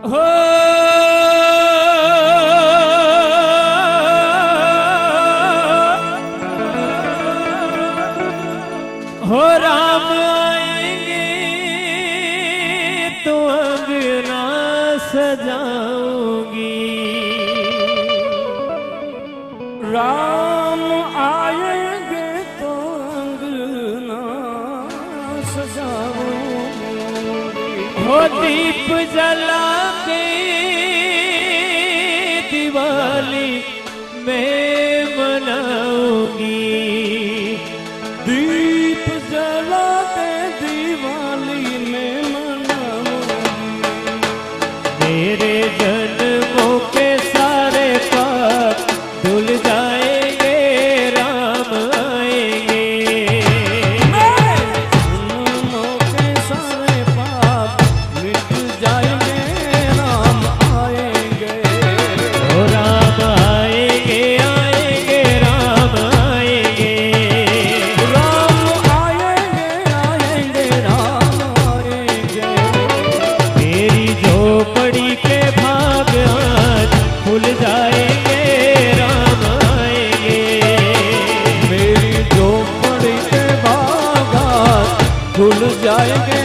હો રામ તો અગના સજાઉંગી રામ हो दीप जला के दिवाली मैं मनाऊंगी दीप आज खुल जाएंगे राम आएंगे मेरी झोपड़ी के बागान खुल जाएंगे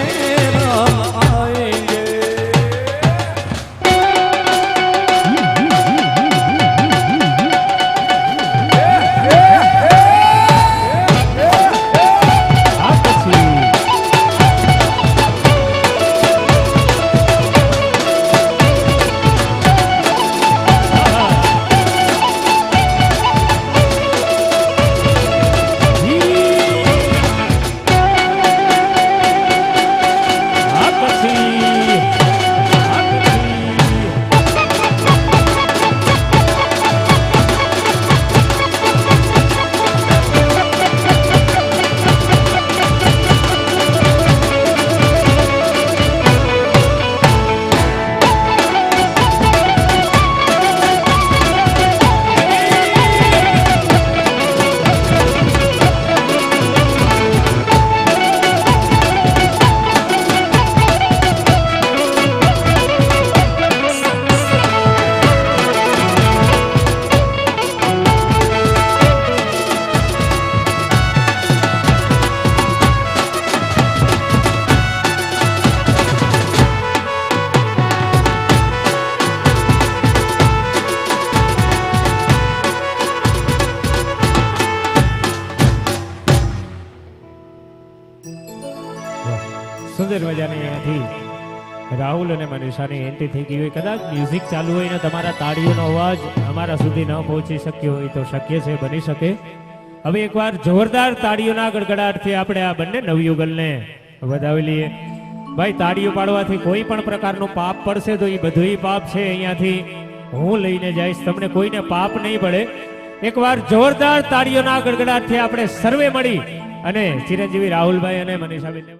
સુંદર મજાની અહીંયાથી રાહુલ અને મનીષાની એન્ટ્રી થઈ ગઈ હોય. કદાચ મ્યુઝિક ચાલુ હોય ને તમારા તાળીઓનો અવાજ અમારા સુધી ન પહોંચી શક્યો હોય તો શક્ય છે, બની શકે. હવે એકવાર જોરદાર તાળીઓના ગડગડાટથી આપણે આ બંને નવયુગલને વધાવી લઈએ. ભાઈ, તાળીઓ પાડવાથી કોઈ પણ પ્રકારનું પાપ પડશે તો એ બધું પાપ છે અહીંયાથી. હું લઈને જઈશ, તમને કોઈને પાપ નહીં પડે. એકવાર જોરદાર તાળીઓના ગડગડાટથી આપણે સર્વે મળી. અને ચિરંજીવી રાહુલભાઈ અને મનીષાબેનને